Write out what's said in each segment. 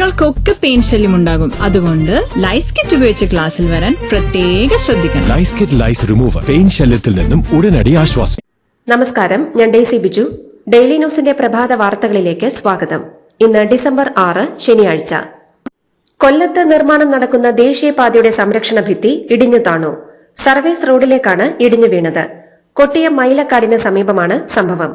കുട്ടികൾക്കൊക്കെ പെയിൻ ശല്യം ഉണ്ടാകും. അതുകൊണ്ട് ലൈസ് കിറ്റ് ഉപയോഗിച്ച് ക്ലാസ്സിൽ വരാൻ പ്രത്യേക ശ്രദ്ധിക്കണം. Lice kit lice remover pain ശല്യത്തിൽ നിന്നും ഉടനടി ആശ്വാസം. നമസ്കാരം ഞാൻ ഡേസി ബിജു. ഡെയിലി ന്യൂസിന്റെ പ്രഭാത വാർത്തകളിലേക്ക് സ്വാഗതം. ഇന്ന് ഡിസംബർ ആറ് ശനിയാഴ്ച. കൊല്ലത്ത് നിർമ്മാണം നടക്കുന്ന ദേശീയപാതയുടെ സംരക്ഷണ ഭിത്തി ഇടിഞ്ഞു താണു. സർവീസ് റോഡിലേക്കാണ് ഇടിഞ്ഞു വീണത്. കൊട്ടിയ മൈലക്കാടിന് സമീപമാണ് സംഭവം.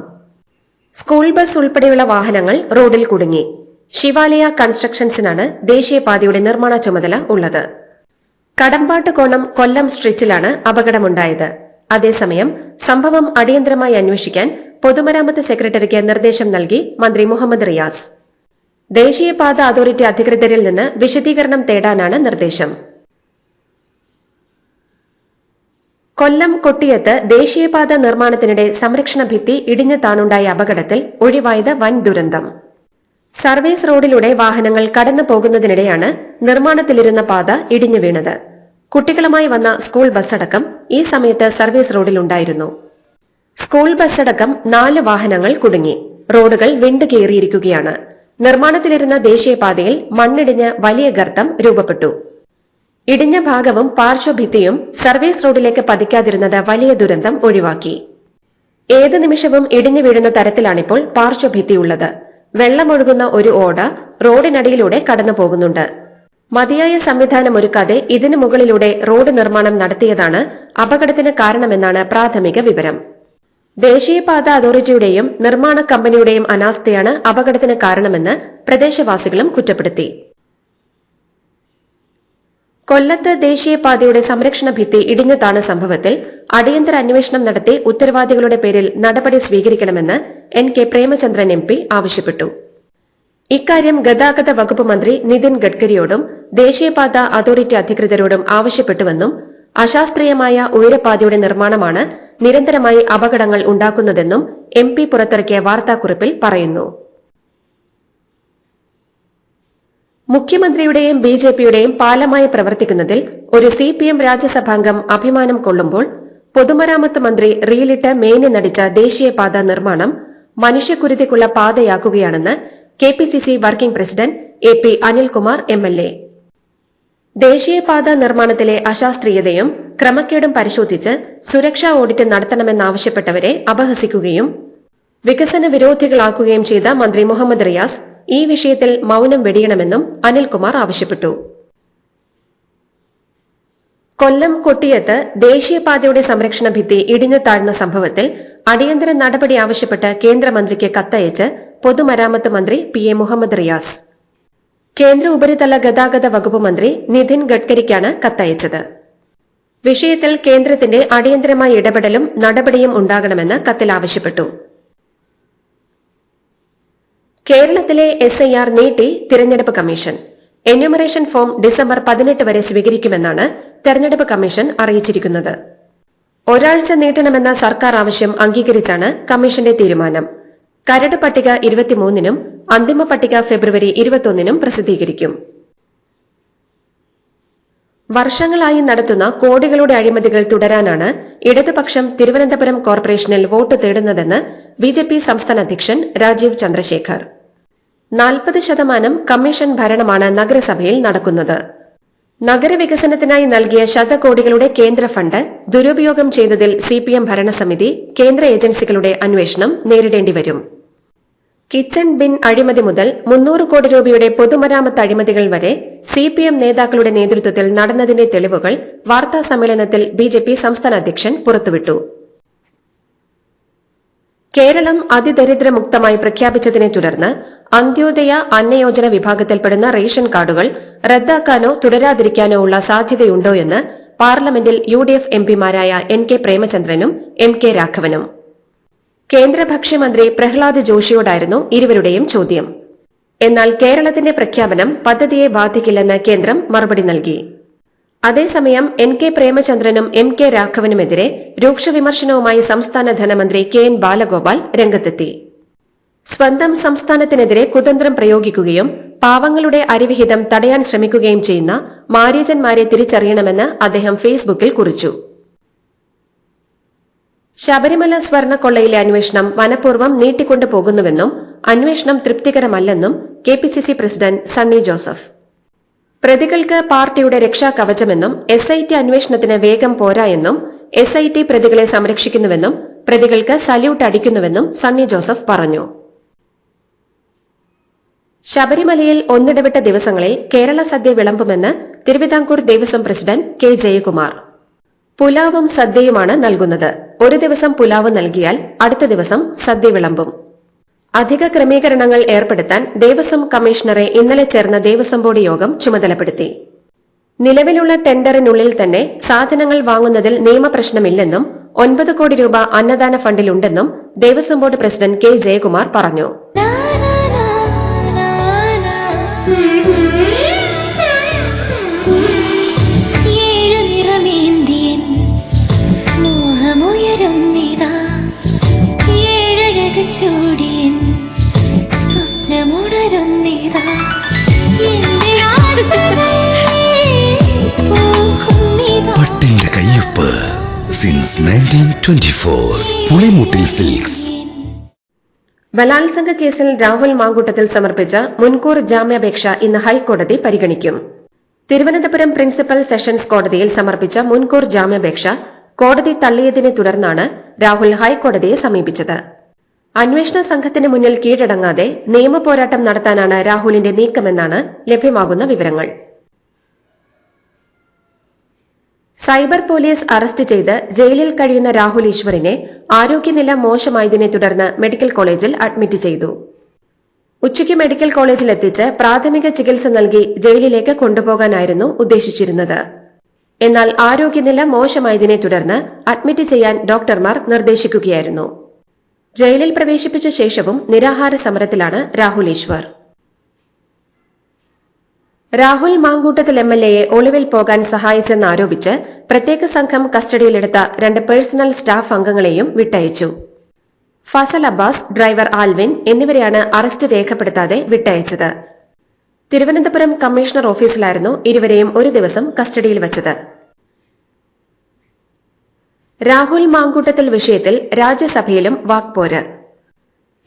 സ്കൂൾ ബസ് ഉൾപ്പെടെയുള്ള വാഹനങ്ങൾ റോഡിൽ കുടുങ്ങി. ശിവാലയ കൺസ്ട്രക്ഷൻസിനാണ് ദേശീയപാതയുടെ നിർമ്മാണ ചുമതല ഉള്ളത്. കടമ്പാട്ട് കോണം കൊല്ലം സ്ട്രീറ്റിലാണ് അപകടമുണ്ടായത്. അതേസമയം സംഭവം അടിയന്തരമായി അന്വേഷിക്കാൻ പൊതുമരാമത്ത് സെക്രട്ടറിക്ക് നിർദ്ദേശം നൽകി മന്ത്രി മുഹമ്മദ് റിയാസ്. ദേശീയപാത അതോറിറ്റി അധികൃതരിൽ നിന്ന് വിശദീകരണം തേടാനാണ് നിർദ്ദേശം. കൊല്ലം കൊട്ടിയത്ത് ദേശീയപാത നിർമ്മാണത്തിനിടെ സംരക്ഷണ ഭിത്തി ഇടിഞ്ഞു താണുണ്ടായ അപകടത്തിൽ ഒഴിവായത് വൻ ദുരന്തം. സർവീസ് റോഡിലൂടെ വാഹനങ്ങൾ കടന്നു പോകുന്നതിനിടെയാണ് നിർമ്മാണത്തിലിരുന്ന പാത ഇടിഞ്ഞു വീണത്. കുട്ടികളുമായി വന്ന സ്കൂൾ ബസ്സടക്കം ഈ സമയത്ത് സർവീസ് റോഡിലുണ്ടായിരുന്നു. സ്കൂൾ ബസ്സടക്കം നാല് വാഹനങ്ങൾ കുടുങ്ങി. റോഡുകൾ വിണ്ടുകേറിയിരിക്കുകയാണ് നിർമ്മാണത്തിലിരുന്ന ദേശീയപാതയിൽ മണ്ണിടിഞ്ഞ് വലിയ ഗർത്തം രൂപപ്പെട്ടു. ഇടിഞ്ഞ ഭാഗവും പാർശ്വഭിത്തിയും സർവീസ് റോഡിലേക്ക് പതിക്കാതിരുന്നത് വലിയ ദുരന്തം ഒഴിവാക്കി. ഏത് നിമിഷവും ഇടിഞ്ഞു വീഴുന്ന തരത്തിലാണിപ്പോൾ പാർശ്വഭിത്തിയുള്ളത്. വെള്ളമൊഴുകുന്ന ഒരു ഓട റോഡിനടിയിലൂടെ കടന്നു പോകുന്നുണ്ട് മതിയായ സംവിധാനം ഒരുക്കാതെ ഇതിനു മുകളിലൂടെ റോഡ് നിർമ്മാണം നടത്തിയതാണ് അപകടത്തിന് കാരണമെന്നാണ് പ്രാഥമിക വിവരം. ദേശീയപാത അതോറിറ്റിയുടെയും നിർമ്മാണ കമ്പനിയുടെയും അനാസ്ഥയാണ് അപകടത്തിന് കാരണമെന്ന് പ്രദേശവാസികളും കുറ്റപ്പെടുത്തി. കൊല്ലത്ത് ദേശീയപാതയുടെ സംരക്ഷണ ഭിത്തി ഇടിഞ്ഞതാണ് സംഭവത്തിൽ അടിയന്തര അന്വേഷണം നടത്തി ഉത്തരവാദികളുടെ പേരിൽ നടപടി സ്വീകരിക്കണമെന്ന് N K Premachandran M P ആവശ്യപ്പെട്ടു. ഇക്കാര്യം ഗതാഗത വകുപ്പ് മന്ത്രി നിതിൻ ഗഡ്കരിയോടും ദേശീയപാത അതോറിറ്റി അധികൃതരോടും ആവശ്യപ്പെട്ടുവെന്നും അശാസ്ത്രീയമായ ഉയരപാതയുടെ നിർമ്മാണമാണ് നിരന്തരമായി അപകടങ്ങൾ ഉണ്ടാക്കുന്നതെന്നും എം പി പുറത്തിറക്കിയ വാർത്താക്കുറിപ്പിൽ പറയുന്നു. മുഖ്യമന്ത്രിയുടെയും ബി ജെ പിയുടെയും പാലമായി പ്രവർത്തിക്കുന്നതിൽ ഒരു സി പി എം രാജ്യസഭാംഗം അഭിമാനം കൊള്ളുമ്പോൾ പൊതുമരാമത്ത് മന്ത്രി റീലിട്ട് മേനി നടിച്ച ദേശീയപാത നിർമ്മാണം മനുഷ്യക്കുരുതിക്കുള്ള പാതയാക്കുകയാണെന്ന് K P C C working president A P Anilkumar M L A. ദേശീയപാത നിർമ്മാണത്തിലെ അശാസ്ത്രീയതയും ക്രമക്കേടും പരിശോധിച്ച് സുരക്ഷാ ഓഡിറ്റ് നടത്തണമെന്നാവശ്യപ്പെട്ടവരെ അപഹസിക്കുകയും വികസന വിരോധികളാക്കുകയും ചെയ്ത മന്ത്രി മുഹമ്മദ് റിയാസ് ഈ വിഷയത്തിൽ മൗനം വെടിയണമെന്നും അനിൽകുമാർ ആവശ്യപ്പെട്ടു. കൊല്ലം കൊട്ടിയത്ത് ദേശീയപാതയുടെ സംരക്ഷണ ഭിത്തി ഇടിഞ്ഞു താഴ്ന്ന സംഭവത്തിൽ അടിയന്തര നടപടി ആവശ്യപ്പെട്ട് കേന്ദ്രമന്ത്രിക്ക് കത്തയച്ച് പൊതുമരാമത്ത് മന്ത്രി പി എ മുഹമ്മദ് റിയാസ്. കേന്ദ്ര ഉപരിതല ഗതാഗത വകുപ്പ് മന്ത്രി നിതിൻ ഗഡ്കരിക്കാണ് കത്തയച്ചത്. വിഷയത്തിൽ കേന്ദ്രത്തിന്റെ അടിയന്തരമായ ഇടപെടലും നടപടിയും ഉണ്ടാകണമെന്ന് കത്തിൽ ആവശ്യപ്പെട്ടു. കേരളത്തിലെ എസ് ഐ ആർ നീട്ടി തിരഞ്ഞെടുപ്പ് കമ്മീഷൻ. എന്യൂമറേഷൻ ഫോം ഡിസംബർ പതിനെട്ട് വരെ സ്വീകരിക്കുമെന്നാണ് തെരഞ്ഞെടുപ്പ് കമ്മീഷൻ അറിയിച്ചിരിക്കുന്നത്. ഒരാഴ്ച നീട്ടണമെന്ന സർക്കാർ ആവശ്യം അംഗീകരിച്ചാണ് കമ്മീഷന്റെ തീരുമാനം. കരട് പട്ടിക ഇരുപത്തിമൂന്നിനും അന്തിമ പട്ടിക ഫെബ്രുവരി ഇരുപത്തൊന്നിനും പ്രസിദ്ധീകരിക്കും. വർഷങ്ങളായി നടത്തുന്ന കോടികളുടെ അഴിമതികൾ തുടരാനാണ് ഇടതുപക്ഷം തിരുവനന്തപുരം കോർപ്പറേഷനിൽ വോട്ട് തേടുന്നതെന്ന് ബിജെപി സംസ്ഥാന അധ്യക്ഷൻ രാജീവ് ചന്ദ്രശേഖർ. നാൽപ്പത് ശതമാനം കമ്മീഷൻ ഭരണമാണ് നഗരസഭയിൽ നടക്കുന്നത്. നഗരവികസനത്തിനായി നൽകിയ ശതകോടികളുടെ കേന്ദ്ര ഫണ്ട് ദുരുപയോഗം ചെയ്തതിൽ സി പി എം ഭരണസമിതി കേന്ദ്ര ഏജൻസികളുടെ അന്വേഷണം നേരിടേണ്ടിവരും കിച്ചൺ ബിൻ അഴിമതി മുതൽ മുന്നൂറ് കോടി രൂപയുടെ പൊതുമരാമത്ത് അഴിമതികൾ വരെ സി പി എം നേതാക്കളുടെ നേതൃത്വത്തിൽ നടന്നതിന്റെ തെളിവുകൾ വാർത്താ സമ്മേളനത്തിൽ പി സംസ്ഥാന അധ്യക്ഷൻ പുറത്തുവിട്ടു. കേരളം അതിദരിദ്രമുക്തമായി പ്രഖ്യാപിച്ചതിനെ തുടർന്ന് അന്ത്യോദയ അന്നയോജന വിഭാഗത്തിൽപ്പെടുന്ന റേഷൻ കാർഡുകൾ റദ്ദാക്കാനോ തുടരാതിരിക്കാനോ ഉള്ള സാധ്യതയുണ്ടോ എന്ന് പാർലമെന്റിൽ യു ഡി എഫ് എംപിമാരായ എൻ കെ പ്രേമചന്ദ്രനും എം കെ രാഘവനും. കേന്ദ്ര ഭക്ഷ്യമന്ത്രി പ്രഹ്ലാദ് ജോഷിയോടായിരുന്നു ഇരുവരുടെയും ചോദ്യം. എന്നാൽ കേരളത്തിന്റെ പ്രഖ്യാപനം പദ്ധതിയെ ബാധിക്കില്ലെന്ന് കേന്ദ്രം മറുപടി നൽകി. അതേസമയം എൻ കെ പ്രേമചന്ദ്രനും എം കെ രാഘവനുമെതിരെ രൂക്ഷ വിമർശനവുമായി സംസ്ഥാന ധനമന്ത്രി കെ എൻ ബാലഗോപാൽ രംഗത്തെത്തി. സ്വന്തം സംസ്ഥാനത്തിനെതിരെ കുതന്ത്രം പ്രയോഗിക്കുകയും പാവങ്ങളുടെ അരിവിഹിതം തടയാൻ ശ്രമിക്കുകയും ചെയ്യുന്ന മാരീജന്മാരെ തിരിച്ചറിയണമെന്ന് അദ്ദേഹം ഫേസ്ബുക്കിൽ കുറിച്ചു. ശബരിമല സ്വർണക്കൊള്ളയിലെ അന്വേഷണം മനഃപൂർവം നീട്ടിക്കൊണ്ടു പോകുന്നുവെന്നും അന്വേഷണം തൃപ്തികരമല്ലെന്നും കെ പ്രസിഡന്റ് സണ്ണി ജോസഫ്. പ്രതികൾക്ക് പാർട്ടിയുടെ രക്ഷാകവചമെന്നും എസ് ഐ ടി അന്വേഷണത്തിന് വേഗം പോരാ എന്നും എസ് ഐ ടി പ്രതികളെ സംരക്ഷിക്കുന്നുവെന്നും പ്രതികൾക്ക് സല്യൂട്ട് അടിക്കുന്നുവെന്നും സണ്ണി ജോസഫ് പറഞ്ഞു. ശബരിമലയിൽ ഒന്നിടവിട്ട ദിവസങ്ങളിൽ കേരള സദ്യ വിളമ്പുമെന്ന് തിരുവിതാംകൂർ ദേവസ്വം പ്രസിഡന്റ് കെ ജയകുമാർ. പുലാവും സദ്യയുമാണ് നൽകുന്നത്. ഒരു ദിവസം പുലാവ് നൽകിയാൽ അടുത്ത ദിവസം സദ്യ വിളമ്പും. അധിക ക്രമീകരണങ്ങൾ ഏർപ്പെടുത്താൻ ദേവസ്വം കമ്മീഷണറെ ഇന്നലെ ചേർന്ന ദേവസ്വം ബോർഡ് യോഗം ചുമതലപ്പെടുത്തി. നിലവിലുള്ള ടെൻഡറിനുള്ളിൽ തന്നെ സാധനങ്ങൾ വാങ്ങുന്നതിൽ നിയമപ്രശ്നമില്ലെന്നും ഒൻപത് കോടി രൂപ അന്നദാന ഫണ്ടിലുണ്ടെന്നും Devaswom board president K Jayakumar പറഞ്ഞു. സിൻസ് സിൽക്സ് ബലാത്സംഗ കേസിൽ രാഹുൽ മാങ്കൂട്ടത്തിൽ സമർപ്പിച്ച മുൻകൂർ ജാമ്യാപേക്ഷ ഇന്ന് ഹൈക്കോടതി പരിഗണിക്കും. തിരുവനന്തപുരം പ്രിൻസിപ്പൽ സെഷൻസ് കോടതിയിൽ സമർപ്പിച്ച മുൻകൂർ ജാമ്യാപേക്ഷ കോടതി തള്ളിയതിനെ തുടർന്നാണ് രാഹുൽ ഹൈക്കോടതിയെ സമീപിച്ചത്. അന്വേഷണ സംഘത്തിന് മുന്നിൽ കീഴടങ്ങാതെ നിയമപോരാട്ടം നടത്താനാണ് രാഹുലിന്റെ നീക്കമെന്നാണ് ലഭ്യമാകുന്ന വിവരങ്ങൾ. സൈബർ പോലീസ് അറസ്റ്റ് ചെയ്ത് ജയിലിൽ കഴിയുന്ന രാഹുൽ ഈശ്വറിനെ ആരോഗ്യനില മോശമായതിനെ തുടർന്ന് മെഡിക്കൽ കോളേജിൽ അഡ്മിറ്റ് ചെയ്തു. ഉച്ചയ്ക്ക് മെഡിക്കൽ കോളേജിലെത്തിച്ച് പ്രാഥമിക ചികിത്സ നൽകി ജയിലിലേക്ക് കൊണ്ടുപോകാനായിരുന്നു ഉദ്ദേശിച്ചിരുന്നത്. എന്നാൽ ആരോഗ്യനില മോശമായതിനെ തുടർന്ന് അഡ്മിറ്റ് ചെയ്യാൻ ഡോക്ടർമാർ നിർദ്ദേശിക്കുകയായിരുന്നു. ജയിലിൽ പ്രവേശിപ്പിച്ച ശേഷവും നിരാഹാര സമരത്തിലാണ് രാഹുൽ ഈശ്വർ. രാഹുൽ മാങ്കൂട്ടത്തിൽ എം എൽ എയെ ഒളിവിൽ പോകാൻ സഹായിച്ചെന്നാരോപിച്ച് പ്രത്യേക സംഘം കസ്റ്റഡിയിലെടുത്ത രണ്ട് പേഴ്സണൽ സ്റ്റാഫ് അംഗങ്ങളെയും വിട്ടയച്ചു. ഫസൽ അബ്ബാസ് ഡ്രൈവർ ആൽവിൻ എന്നിവരെയാണ് അറസ്റ്റ് രേഖപ്പെടുത്താതെ വിട്ടയച്ചത്. തിരുവനന്തപുരം കമ്മീഷണർ ഓഫീസിലായിരുന്നു ഇരുവരെയും ഒരു ദിവസം കസ്റ്റഡിയിൽ വച്ചത്. രാഹുൽ മാങ്കൂട്ടത്തിൽ വിഷയത്തിൽ രാജ്യസഭയിലും വാക്പോര്.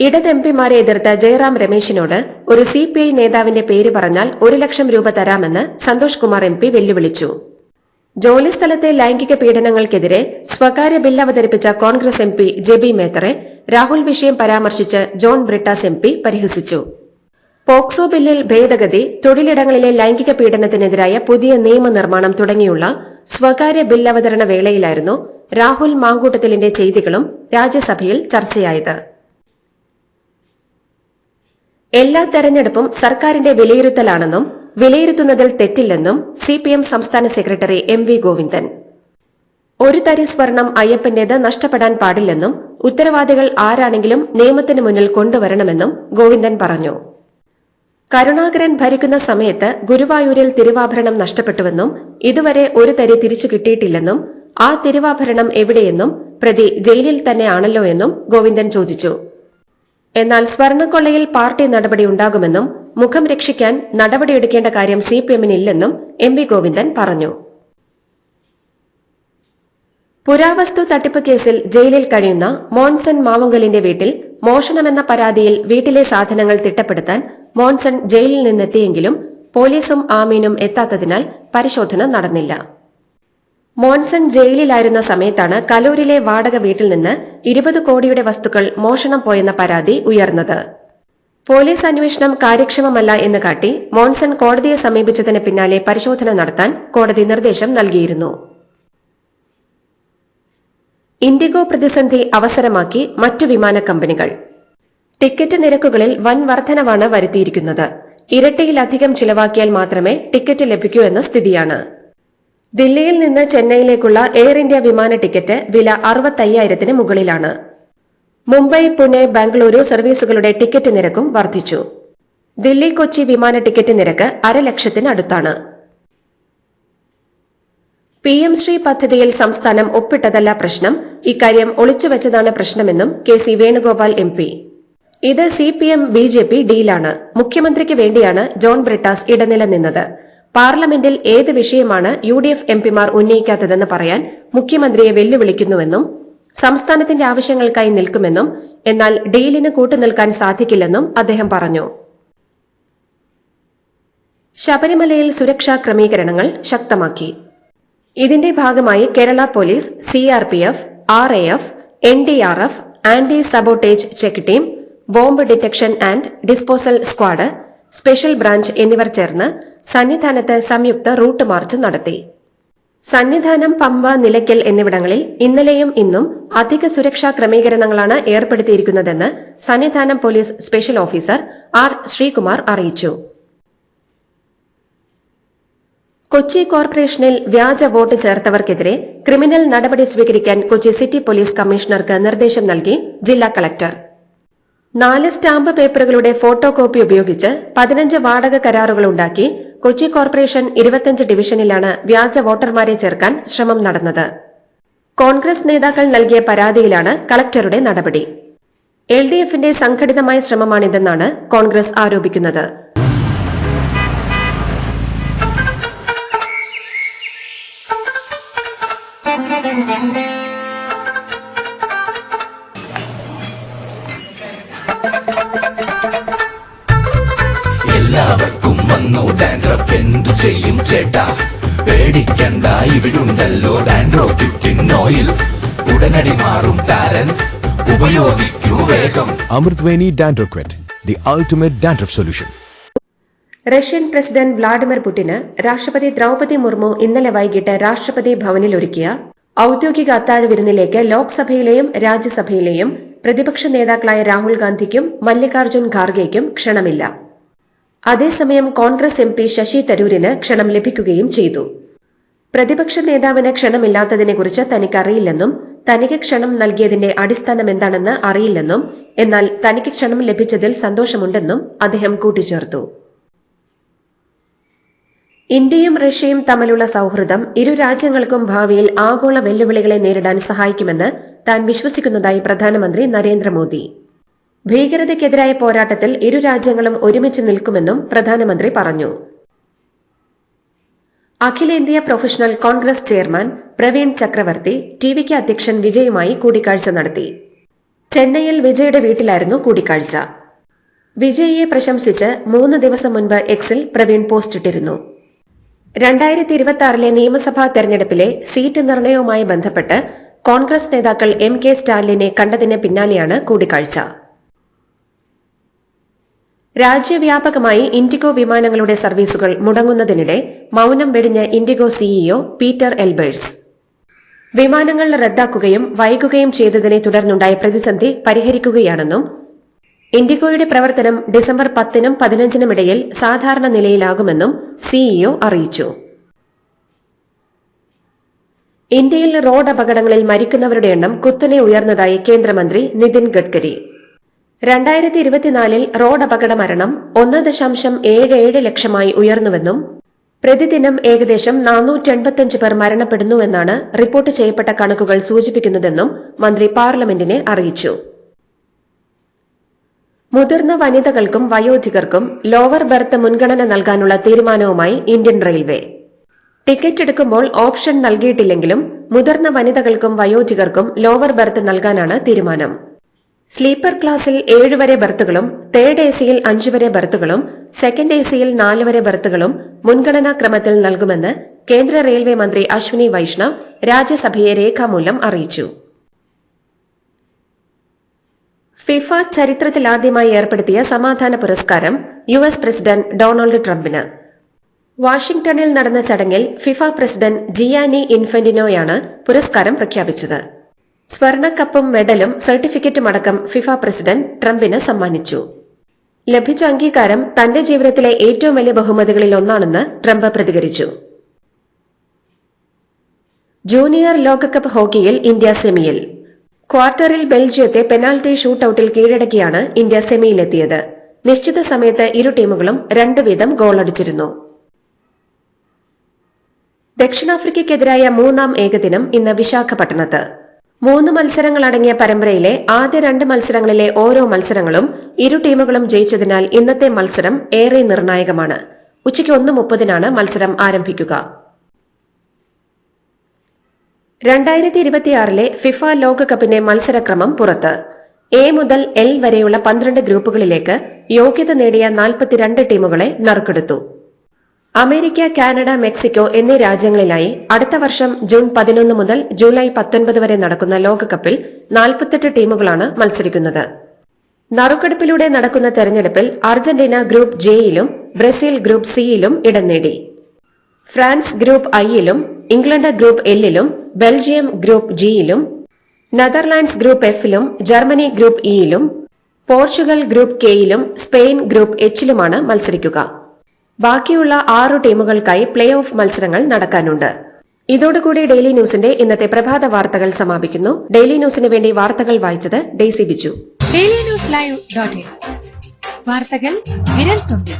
ഇടത് എംപിമാരെ എതിർത്ത ജയറാം രമേശിനോട് ഒരു സി പി ഐ നേതാവിന്റെ പേര് പറഞ്ഞാൽ ഒരു ലക്ഷം രൂപ തരാമെന്ന് സന്തോഷ് കുമാർ എം പി വെല്ലുവിളിച്ചു. ജോലിസ്ഥലത്തെ ലൈംഗിക പീഡനങ്ങൾക്കെതിരെ സ്വകാര്യ ബിൽ അവതരിപ്പിച്ച Congress M P Jebi Mather Rahul വിഷയം പരാമർശിച്ച് ജോൺ ബ്രിട്ടാസ് എം പി പരിഹസിച്ചു. പോക്സോ ബില്ലിൽ ഭേദഗതി തൊഴിലിടങ്ങളിലെ ലൈംഗിക പീഡനത്തിനെതിരായ പുതിയ നിയമനിർമ്മാണം തുടങ്ങിയുള്ള സ്വകാര്യ ബിൽ അവതരണ വേളയിലായിരുന്നു രാഹുൽ മാങ്കൂട്ടത്തിലിന്റെ ചെയ്തികളും രാജ്യസഭയിൽ ചർച്ചയായത്. എല്ലാ തെരഞ്ഞെടുപ്പും സർക്കാരിന്റെ വിലയിരുത്തലാണെന്നും വിലയിരുത്തുന്നതിൽ തെറ്റില്ലെന്നും സി പി എം സംസ്ഥാന സെക്രട്ടറി എം വി ഗോവിന്ദൻ. ഒരു തരി സ്വർണം അയ്യപ്പന്റേത് നഷ്ടപ്പെടാൻ പാടില്ലെന്നും ഉത്തരവാദികൾ ആരാണെങ്കിലും നിയമത്തിന് മുന്നിൽ കൊണ്ടുവരണമെന്നും ഗോവിന്ദൻ പറഞ്ഞു. കരുണാകരൻ ഭരിക്കുന്ന സമയത്ത് ഗുരുവായൂരിൽ തിരുവാഭരണം നഷ്ടപ്പെട്ടുവെന്നും ഇതുവരെ ഒരു തരി തിരിച്ചു കിട്ടിയിട്ടില്ലെന്നും ആ തിരുവാഭരണം എവിടെയെന്നും പ്രതി ജയിലിൽ തന്നെയാണല്ലോ എന്നും ഗോവിന്ദൻ ചോദിച്ചു. എന്നാൽ സ്വർണക്കൊള്ളയിൽ പാർട്ടി നടപടി ഉണ്ടാകുമെന്നും മുഖം രക്ഷിക്കാൻ നടപടിയെടുക്കേണ്ട കാര്യം സി പി എമ്മിനില്ലെന്നും എം വി ഗോവിന്ദൻ പറഞ്ഞു. പുരാവസ്തു തട്ടിപ്പ് കേസിൽ ജയിലിൽ കഴിയുന്ന മോൻസൺ മാവുങ്കലിന്റെ വീട്ടിൽ മോഷണമെന്ന പരാതിയിൽ വീട്ടിലെ സാധനങ്ങൾ തിട്ടപ്പെടുത്താൻ മോൻസൺ ജയിലിൽ നിന്നെത്തിയെങ്കിലും പോലീസും ആമീനും എത്താത്തതിനാൽ പരിശോധന നടന്നില്ല. മോൻസൺ ജയിലിലായിരുന്ന സമയത്താണ് കലൂരിലെ വാടക വീട്ടിൽ നിന്ന് ഇരുപത് കോടിയുടെ വസ്തുക്കൾ മോഷണം പോയെന്ന പരാതി ഉയർന്നത്. പോലീസ് അന്വേഷണം കാര്യക്ഷമമല്ല എന്ന് കാട്ടി മോൺസൺ കോടതിയെ സമീപിച്ചതിന് പിന്നാലെ പരിശോധന നടത്താൻ കോടതി നിർദ്ദേശം നൽകിയിരുന്നു. ഇൻഡിഗോ പ്രതിസന്ധി അവസരമാക്കി മറ്റു വിമാന കമ്പനികൾ. ടിക്കറ്റ് നിരക്കുകളിൽ വൻ വർധനവാണ് വരുത്തിയിരിക്കുന്നത്. ഇരട്ടിയിലധികം ചിലവാക്കിയാൽ മാത്രമേ ടിക്കറ്റ് ലഭിക്കൂ എന്ന സ്ഥിതിയാണ്. ദില്ലിയിൽ നിന്ന് ചെന്നൈയിലേക്കുള്ള എയർ ഇന്ത്യ വിമാന ടിക്കറ്റ് വില അറുപത്തയ്യായിരത്തിന് മുകളിലാണ്. മുംബൈ പുനെ ബംഗളൂരു സർവീസുകളുടെ ടിക്കറ്റ് നിരക്കും വർദ്ധിച്ചു. ദില്ലി കൊച്ചി വിമാന ടിക്കറ്റ് നിരക്ക് അരലക്ഷത്തിനടുത്താണ് പി എം ശ്രീ പദ്ധതിയിൽ സംസ്ഥാനം ഒപ്പിട്ടതല്ല പ്രശ്നം ഇക്കാര്യം ഒളിച്ചുവെച്ചതാണ് പ്രശ്നമെന്നും K C Venugopal M P. ഇത് C P M B J P ഡീലാണ്. മുഖ്യമന്ത്രിക്ക് വേണ്ടിയാണ് ജോൺ ബ്രിട്ടാസ് ഇടനില നിന്നത്. പാർലമെന്റിൽ ഏത് വിഷയമാണ് യു ഡി എഫ് എംപിമാർ ഉന്നയിക്കാത്തതെന്ന് പറയാൻ മുഖ്യമന്ത്രിയെ വെല്ലുവിളിക്കുന്നുവെന്നും സംസ്ഥാനത്തിന്റെ ആവശ്യങ്ങൾക്കായി നിൽക്കുമെന്നും എന്നാൽ ഡീലിന് കൂട്ടുനിൽക്കാൻ സാധിക്കില്ലെന്നും അദ്ദേഹം പറഞ്ഞു. ശബരിമലയിൽ സുരക്ഷാ ക്രമീകരണങ്ങൾ ശക്തമാക്കി. ഇതിന്റെ ഭാഗമായി Kerala police C R P F R A F N D R F anti sabotage check team bomb detection and disposal squad special branch എന്നിവർ ചേർന്ന് സന്നിധാനത്ത് സംയുക്ത റൂട്ട് മാർച്ച് നടത്തി. സന്നിധാനം പമ്പ നിലയ്ക്കൽ എന്നിവിടങ്ങളിൽ ഇന്നലെയും ഇന്നും അധിക സുരക്ഷാ ക്രമീകരണങ്ങളാണ് ഏർപ്പെടുത്തിയിരിക്കുന്നതെന്ന് Sannidhanam police special officer R Sreekumar അറിയിച്ചു. കൊച്ചി കോർപ്പറേഷനിൽ വ്യാജ വോട്ട് ചേർത്തവർക്കെതിരെ ക്രിമിനൽ നടപടി സ്വീകരിക്കാൻ കൊച്ചി സിറ്റി പോലീസ് കമ്മീഷണർക്ക് നിർദ്ദേശം നൽകി ജില്ലാ കളക്ടർ. നാല് സ്റ്റാമ്പ് പേപ്പറുകളുടെ ഫോട്ടോ കോപ്പി ഉപയോഗിച്ച് പതിനഞ്ച് വാടക കരാറുകൾ ഉണ്ടാക്കി കൊച്ചി കോർപ്പറേഷൻ ഇരുപത്തിയഞ്ച് ഡിവിഷനിലാണ് വ്യാജ വോട്ടർമാരെ ചേർക്കാൻ ശ്രമം നടന്നത്. കോൺഗ്രസ് നേതാക്കൾ നൽകിയ പരാതിയിലാണ് കളക്ടറുടെ നടപടി. എൽ ഡി എഫിന്റെ സംഘടിതമായ ശ്രമമാണിതെന്നാണ് കോൺഗ്രസ് ആരോപിക്കുന്നത്. വന്നു. ഡാൻഡ്രഫ് എന്തു ചെയ്യും ചേട്ടാ? പേടിക്കണ്ട ഇവിടുണ്ടല്ലോ ഡാൻഡ്രോ ഫിഫ്റ്റിൻ ഓയിൽ ഉടനടി മാറും ടാരൻ ഉപയോഗിക്കൂ വേഗം. അമൃത്വേനി ഡാൻഡ്രോ quiet the ultimate dandruff solution Russian president Vladimir പുടിന് രാഷ്ട്രപതി ദ്രൗപതി മുർമു ഇന്നലെ വൈകിട്ട് രാഷ്ട്രപതി ഭവനിൽ ഒരുക്കിയ ഔദ്യോഗിക അത്താഴ വിരുന്നിലേക്ക് ലോക്സഭയിലെയും രാജ്യസഭയിലെയും പ്രതിപക്ഷ നേതാക്കളായ രാഹുൽ ഗാന്ധിക്കും മല്ലികാർജുൻ ഖാർഗെയ്ക്കും ക്ഷണമില്ല. അതേസമയം കോൺഗ്രസ് എം പി ശശി തരൂരിന് ക്ഷണം ലഭിക്കുകയും ചെയ്തു. പ്രതിപക്ഷ നേതാവിന് ക്ഷണമില്ലാത്തതിനെക്കുറിച്ച് തനിക്കറിയില്ലെന്നും തനിക്ക് ക്ഷണം നൽകിയതിന്റെ അടിസ്ഥാനം എന്താണെന്ന് അറിയില്ലെന്നും എന്നാൽ തനിക്ക് ക്ഷണം ലഭിച്ചതിൽ സന്തോഷമുണ്ടെന്നും അദ്ദേഹം കൂട്ടിച്ചേർത്തു. ഇന്ത്യയും റഷ്യയും തമ്മിലുള്ള സൌഹൃദം ഇരു രാജ്യങ്ങൾക്കും ഭാവിയിൽ ആഗോള വെല്ലുവിളികളെ നേരിടാൻ സഹായിക്കുമെന്ന് താൻ വിശ്വസിക്കുന്നതായി പ്രധാനമന്ത്രി നരേന്ദ്രമോദി. ഭീകരതയ്ക്കെതിരായ പോരാട്ടത്തിൽ ഇരു രാജ്യങ്ങളും ഒരുമിച്ച് നിൽക്കുമെന്നും പ്രധാനമന്ത്രി പറഞ്ഞു. അഖിലേന്ത്യാ പ്രൊഫഷണൽ കോൺഗ്രസ് ചെയർമാൻ പ്രവീൺ ചക്രവർത്തി ടി ടിവിക്ക് അധ്യക്ഷൻ വിജയുമായി കൂടിക്കാഴ്ച നടത്തി. ചെന്നൈയിൽ വിജയുടെ വീട്ടിലായിരുന്നു കൂടിക്കാഴ്ച. വിജയിയെ പ്രശംസിച്ച് മൂന്ന് ദിവസം മുൻപ് എക്സിൽ പ്രവീൺ പോസ്റ്റിട്ടിരുന്നു രണ്ടായിരത്തി ഇരുപത്തി ആറിലെ നിയമസഭാ തെരഞ്ഞെടുപ്പിലെ സീറ്റ് നിർണയവുമായി ബന്ധപ്പെട്ട് കോൺഗ്രസ് നേതാക്കൾ എം കെ സ്റ്റാലിനെ കണ്ടതിന് പിന്നാലെയാണ് കൂടിക്കാഴ്ച. രാജ്യവ്യാപകമായി ഇൻഡിഗോ വിമാനങ്ങളുടെ സർവീസുകൾ മുടങ്ങുന്നതിനിടെ മൌനം വെടിഞ്ഞ ഇൻഡിഗോ സിഇഒ പീറ്റർ എൽബേഴ്സ്. വിമാനങ്ങൾ റദ്ദാക്കുകയും വൈകുകയും ചെയ്തതിനെ തുടർന്നുണ്ടായ പ്രതിസന്ധി പരിഹരിക്കുകയാണെന്നും ഇൻഡിഗോയുടെ പ്രവർത്തനം ഡിസംബർ പത്തിനും പതിനഞ്ചിനും ഇടയിൽ സാധാരണ നിലയിലാകുമെന്നും സിഇഒ അറിയിച്ചു. ഇന്ത്യയിൽ റോഡ് അപകടങ്ങളിൽ മരിക്കുന്നവരുടെ എണ്ണം കുത്തനെ ഉയർന്നതായി കേന്ദ്രമന്ത്രി നിതിൻ ഗഡ്കരി. രണ്ടായിരത്തി ഇരുപത്തിനാലിൽ റോഡ് അപകട മരണം ഒന്ന് ദശാംശം ഏഴ് ഏഴ് ലക്ഷമായി ഉയർന്നുവെന്നും പ്രതിദിനം ഏകദേശം നാനൂറ്റി എൺപത്തിയഞ്ച് പേർ മരണപ്പെടുന്നുവെന്നാണ് റിപ്പോർട്ട് ചെയ്യപ്പെട്ട കണക്കുകൾ സൂചിപ്പിക്കുന്നതെന്നും മന്ത്രി പാർലമെന്റിനെ അറിയിച്ചു. മുതിർന്ന വനിതകൾക്കും വയോധികർക്കും ലോവർ ബെർത്ത് മുൻഗണന നൽകാനുള്ള തീരുമാനവുമായി ഇന്ത്യൻ റെയിൽവേ. ടിക്കറ്റ് എടുക്കുമ്പോൾ ഓപ്ഷൻ നൽകിയിട്ടില്ലെങ്കിലും മുതിർന്ന വനിതകൾക്കും വയോധികർക്കും ലോവർ ബെർത്ത് നൽകാനാണ് തീരുമാനം. സ്ലീപ്പർ ക്ലാസ്സിൽ ഏഴ് വരെ ബെർത്തുകളും തേർഡ് എ സിയിൽ അഞ്ച് വരെ ബെർത്തുകളും സെക്കൻഡ് എ സിയിൽ നാല് വരെ ബെർത്തുകളും മുൻഗണനാ ക്രമത്തിൽ നൽകുമെന്ന് കേന്ദ്ര റെയിൽവേ മന്ത്രി അശ്വിനി വൈഷ്ണവ് രാജ്യസഭയെ രേഖാമൂലം അറിയിച്ചു. ഫിഫ ചരിത്രത്തിലാദ്യമായി ഏർപ്പെടുത്തിയ സമാധാന പുരസ്കാരം യു എസ് പ്രസിഡന്റ് ഡൊണാൾഡ് ട്രംപിന്. വാഷിംഗ്ടണിൽ നടന്ന ചടങ്ങിൽ ഫിഫ പ്രസിഡന്റ് ജിയാനി ഇൻഫന്റിനോയാണ് പുരസ്കാരം പ്രഖ്യാപിച്ചത്. സ്വർണക്കപ്പും മെഡലും സർട്ടിഫിക്കറ്റും അടക്കം ഫിഫ പ്രസിഡന്റ് ട്രംപിന് സമ്മാനിച്ചു. ലഭിച്ച അംഗീകാരം തന്റെ ജീവിതത്തിലെ ഏറ്റവും വലിയ ബഹുമതികളിൽ ഒന്നാണെന്ന് ട്രംപ് പ്രതികരിച്ചു. ജൂനിയർ ലോകകപ്പ് ഹോക്കിയിൽ ഇന്ത്യ സെമിയിൽ. ക്വാർട്ടറിൽ ബെൽജിയത്തെ പെനാൽറ്റി ഷൂട്ടൌട്ടിൽ കീഴടക്കിയാണ് ഇന്ത്യ സെമിയിലെത്തിയത്. നിശ്ചിത സമയത്ത് ഇരു ടീമുകളും രണ്ടു വീതം ഗോളടിച്ചിരുന്നു. ദക്ഷിണാഫ്രിക്കയ്ക്കെതിരായ മൂന്നാം ഏകദിനം ഇന്ന് വിശാഖപട്ടണത്ത്. മൂന്ന് മത്സരങ്ങളടങ്ങിയ പരമ്പരയിലെ ആദ്യ രണ്ട് മത്സരങ്ങളിലെ ഓരോ മത്സരങ്ങളും ഇരു ടീമുകളും ജയിച്ചതിനാൽ ഇന്നത്തെ മത്സരം ഏറെ നിർണായകമാണ്. ഉച്ചയ്ക്ക് ഒന്ന് മുപ്പതിനാണ് മത്സരം ആരംഭിക്കുക. രണ്ടായിരത്തി ഇരുപത്തിയാറിലെ ഫിഫ ലോകകപ്പിന്റെ മത്സരക്രമം പുറത്ത്. എ മുതൽ എൽ വരെയുള്ള പന്ത്രണ്ട് ഗ്രൂപ്പുകളിലേക്ക് യോഗ്യത നേടിയ നാൽപ്പത്തിരണ്ട് ടീമുകളെ നറുക്കെടുത്തു. അമേരിക്ക കാനഡ മെക്സിക്കോ എന്നീ രാജ്യങ്ങളിലായി അടുത്ത വർഷം ജൂൺ പതിനൊന്ന് മുതൽ ജൂലൈ പത്തൊൻപത് വരെ നടക്കുന്ന ലോകകപ്പിൽ നാൽപ്പത്തെട്ട് ടീമുകളാണ് മത്സരിക്കുന്നത്. നറുക്കെടുപ്പിലൂടെ നടക്കുന്ന തെരഞ്ഞെടുപ്പിൽ അർജന്റീന ഗ്രൂപ്പ് ജെയിലും ബ്രസീൽ ഗ്രൂപ്പ് സിയിലും ഇടം നേടി. ഫ്രാൻസ് ഗ്രൂപ്പ് ഐയിലും ഇംഗ്ലണ്ട് ഗ്രൂപ്പ് എല്ലിലും ബെൽജിയം ഗ്രൂപ്പ് ജിയിലും നെതർലാൻഡ്സ് ഗ്രൂപ്പ് എഫിലും ജർമ്മനി ഗ്രൂപ്പ് ഇയിലും പോർച്ചുഗൽ ഗ്രൂപ്പ് കെയിലും സ്പെയിൻ ഗ്രൂപ്പ് എച്ചിലുമാണ് മത്സരിക്കുക. ബാക്കിയുള്ള ആറു ടീമുകൾക്കായി പ്ലേ ഓഫ് മത്സരങ്ങൾ നടക്കാനുണ്ട്. ഇതോടുകൂടി ഡെയിലി ന്യൂസിന്റെ ഇന്നത്തെ പ്രഭാത വാർത്തകൾ സമാപിക്കുന്നു. ഡെയിലി ന്യൂസിന് വേണ്ടി വാർത്തകൾ വായിച്ചത് Daisy Biju. Daily news live വാർത്തകൾ വിരൽ തുമ്പിൽ.